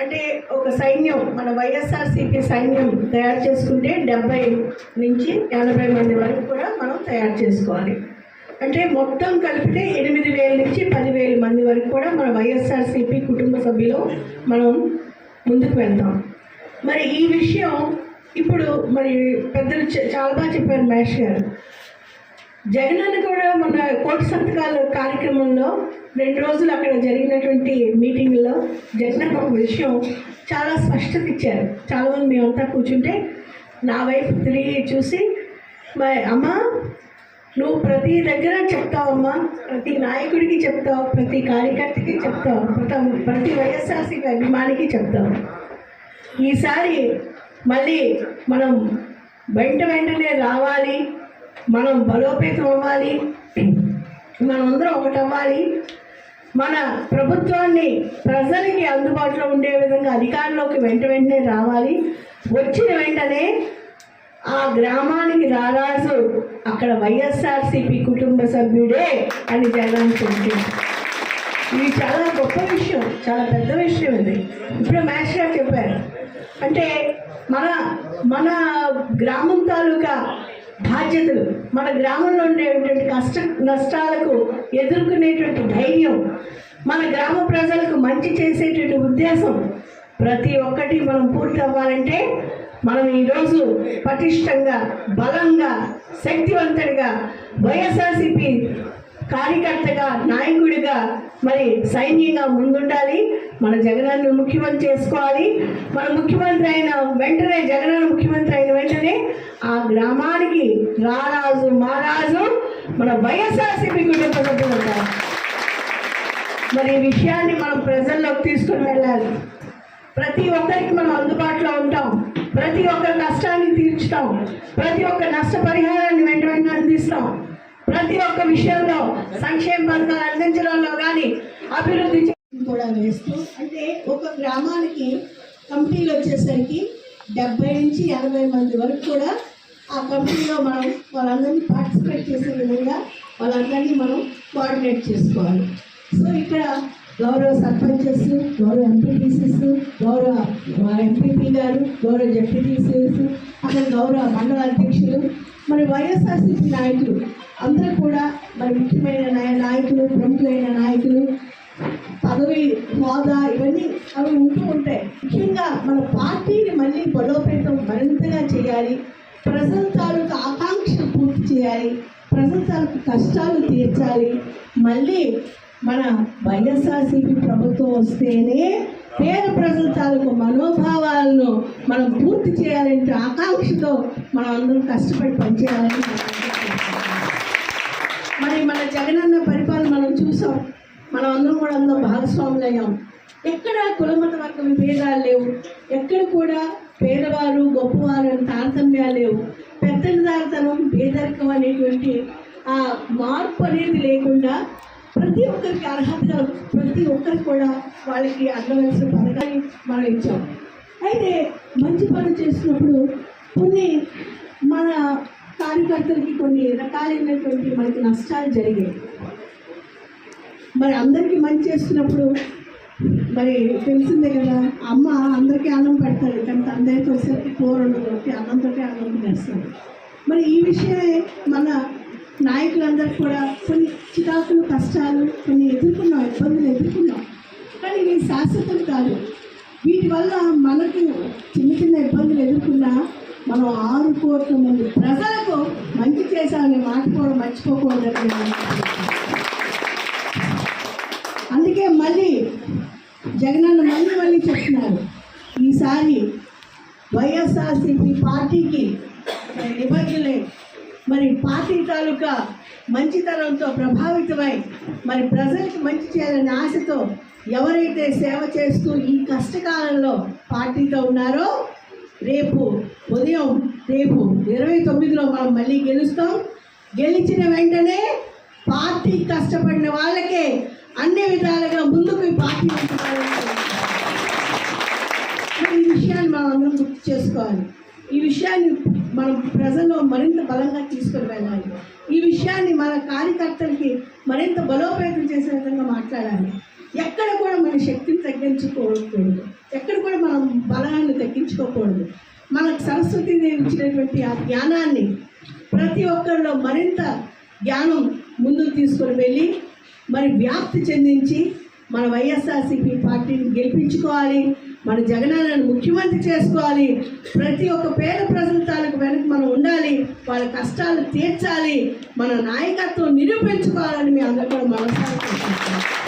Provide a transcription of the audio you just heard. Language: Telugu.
అంటే ఒక సైన్యం మన వైఎస్ఆర్సీపీ సైన్యం తయారు చేసుకుంటే డెబ్బై నుంచి ఎనభై మంది వరకు కూడా మనం తయారు చేసుకోవాలి. అంటే మొత్తం కలిపితే ఎనిమిది వేల నుంచి పదివేల మంది వరకు కూడా మన వైఎస్ఆర్సీపీ కుటుంబ సభ్యులు మనం ముందుకు వెళ్తాం. మరి ఈ విషయం ఇప్పుడు మరి పెద్దలు చాలా బాగా చెప్పారు మహేష్ గారు. జగనన్న కూడా మన కోటి సంతకాల కార్యక్రమంలో రెండు రోజులు అక్కడ జరిగినటువంటి మీటింగ్లో జగనన్న ఒక విషయం చాలా స్పష్టత ఇచ్చారు. చాలామంది మేమంతా కూర్చుంటే నా వైపు తిరిగి చూసి మా అమ్మ నువ్వు ప్రతి దగ్గర చెప్తావమ్మా ప్రతి నాయకుడికి చెప్తావు ప్రతి కార్యకర్తకి చెప్తావు ప్రతి ప్రతి వైఎస్ఆర్సీపీ అభిమానికి చెప్తావు. ఈసారి మళ్ళీ మనం వెంట వెంటనే రావాలి మనం బలోపేతం అవ్వాలి మనందరం ఒకటవ్వాలి. మన ప్రభుత్వాన్ని ప్రజలకి అందుబాటులో ఉండే విధంగా అధికారంలోకి వెంట వెంటనే రావాలి. వచ్చిన వెంటనే ఆ గ్రామానికి రారాజు అక్కడ వైఎస్ఆర్సీపీ కుటుంబ సభ్యుడే అని జగన్ చెప్పింది ఇది చాలా గొప్ప విషయం చాలా పెద్ద విషయం ఇది. ఇప్పుడు మ్యాచ్ గారు చెప్పారు. అంటే మన మన గ్రామం తాలూకా బాధ్యతలు. మన గ్రామంలో ఉండేటువంటి కష్ట నష్టాలకు ఎదుర్కొనేటువంటి ధైర్యం మన గ్రామ ప్రజలకు మంచి చేసేటువంటి ఉద్దేశం ప్రతి ఒక్కటి మనం పూర్తి అవ్వాలంటే మనం ఈరోజు పటిష్టంగా బలంగా శక్తివంతుడిగా వైఎస్ఆర్సిపి కార్యకర్తగా నాయకుడిగా మరి సైన్యంగా ముందుండాలి. మన జగనన్న ముఖ్యమంత్రి చేసుకోవాలి. మన ముఖ్యమంత్రి అయిన వెంటనే జగనన్న ముఖ్యమంత్రి అయిన వెంటనే ఆ గ్రామానికి రారాజు మహారాజు మన వైఎస్ఆర్సీపీ కుటుంబ సభ్యులు ఉంటారు. మరి ఈ విషయాన్ని మనం ప్రజల్లోకి తీసుకుని వెళ్ళాలి. ప్రతి ఒక్కరికి మనం అందుబాటులో ఉంటాం. ప్రతి ఒక్కరి కష్టాన్ని తీర్చుతాం. ప్రతి ఒక్క నష్టపరిహారాన్ని వెంట వెంటనే అందిస్తాం. ప్రతి ఒక్క విషయంలో సంక్షేమ పథకాలు అందించడంలో కానీ అభివృద్ధి కూడా వేస్తూ అంటే ఒక గ్రామానికి కంపెనీలు వచ్చేసరికి డెబ్బై నుంచి ఎనభై మంది వరకు కూడా ఆ కంపెనీలో మనం వాళ్ళందరినీ పార్టిసిపేట్ చేసే విధంగా వాళ్ళందరినీ మనం కోఆర్డినేట్ చేసుకోవాలి. సో ఇక్కడ గౌరవ సర్పంచెస్ గౌరవ ఎంపీటీసీస్ గౌరవ ఎంపీపీ గారు గౌరవ జెడ్పీటీసీస్ అక్కడ గౌరవ మండల అధ్యక్షులు మరి వైఎస్ఆర్సీపీ నాయకులు అందరూ కూడా మరి ముఖ్యమైన నాయ- నాయకులు ప్రముఖులైన నాయకులు పదవి హోదా ఇవన్నీ అవి ఉంటూ ఉంటాయి ముఖ్యంగా మన పార్టీని మళ్ళీ బలోపేతం మరింతగా చేయాలి ప్రజల తాలూకు ఆకాంక్షలు పూర్తి చేయాలి ప్రజల తాలూకు కష్టాలు తీర్చాలి. మళ్ళీ మన వైఎస్ఆర్సీపీ ప్రభుత్వం వస్తేనే పేద ప్రజల తాలూకు మనోభావాలను మనం పూర్తి చేయాలంటే ఆకాంక్షతో మనం అందరం కష్టపడి పనిచేయాలని మరి మన జగనన్న పరిపాలన మనం చూసాం. మనం అందరం కూడా అందులో భాగస్వాములు అయ్యాం. ఎక్కడ కులమత వర్గ విభేదాలు లేవు. ఎక్కడ కూడా పేదవారు గొప్పవారు అని తారతమ్యాలు లేవు. పెద్దదారితనం పేదరికం అనేటువంటి ఆ మార్పు అనేది లేకుండా ప్రతి ఒక్కరికి అర్హత ప్రతి ఒక్కరికి కూడా వాళ్ళకి అందవలసిన పథకాన్ని మనం ఇచ్చాం. అయితే మంచి పని చేసినప్పుడు కొన్ని మన కార్యకర్తలకి కొన్ని రకాలైనటువంటి మనకి నష్టాలు జరిగాయి. మరి అందరికీ మంచి చేస్తున్నప్పుడు మరి తెలిసిందే కదా అమ్మ అందరికీ అన్నం పెడతారు కానీ అందరికీ వచ్చేసరికి కూర ఉండదు కాబట్టి అన్నంతో అన్నం చేస్తారు మరి ఈ విషయమే మన నాయకులందరికీ కూడా కొన్ని చికాకులు కష్టాలు కొన్ని ఎదుర్కొన్నాం ఇబ్బందులు ఎదుర్కొన్నాం. కానీ ఇవి శాశ్వతం కాదు. వీటి వల్ల మనకు చిన్న చిన్న ఇబ్బందులు ఎదుర్కొన్నా మనం ఆరు కోట్ల మంది ప్రజలకు మంచి చేశామని మాట కూడా మర్చిపోకూడదని అందుకే మళ్ళీ జగనన్న మళ్ళీ మళ్ళీ చెప్తున్నారు. ఈసారి వైఎస్ఆర్సీపీ పార్టీకి నిబంధనలే మరి పార్టీ తాలూకా మంచితనంతో ప్రభావితమై మరి ప్రజలకు మంచి చేయాలనే ఆశతో ఎవరైతే సేవ చేస్తూ ఈ కష్టకాలంలో పార్టీతో ఉన్నారో రేపు ఉదయం రేపు ఇరవై తొమ్మిదిలో మనం మళ్ళీ గెలుస్తాం. గెలిచిన వెంటనే పార్టీ కష్టపడిన వాళ్ళకే అన్ని విధాలుగా ముందుకు పార్టీ ఈ విషయాన్ని మనం అందరం గుర్తు చేసుకోవాలి. ఈ విషయాన్ని మనం ప్రజల్లో మరింత బలంగా తీసుకొని వెళ్ళాలి. ఈ విషయాన్ని మన కార్యకర్తలకి మరింత బలోపేతం చేసే విధంగా మాట్లాడాలి. ఎక్కడ కూడా మన శక్తిని తగ్గించుకోకూడదు. ఎక్కడ కూడా మనం బలాన్ని తగ్గించుకోకూడదు. మనకు సరస్వతి దేవి ఇచ్చినటువంటి ఆ జ్ఞానాన్ని ప్రతి ఒక్కరిలో మరింత జ్ఞానం ముందుకు తీసుకొని వెళ్ళి మరి వ్యాప్తి చెందించి మన వైఎస్ఆర్సీపీ పార్టీని గెలిపించుకోవాలి. మన జగనన్నను ముఖ్యమంత్రి చేసుకోవాలి. ప్రతి ఒక్క పేద ప్రజల తాలూకు వెనక మనం ఉండాలి. వాళ్ళ కష్టాలు తీర్చాలి. మన నాయకత్వం నిరూపించుకోవాలని మీ అందరూ కూడా మనసారి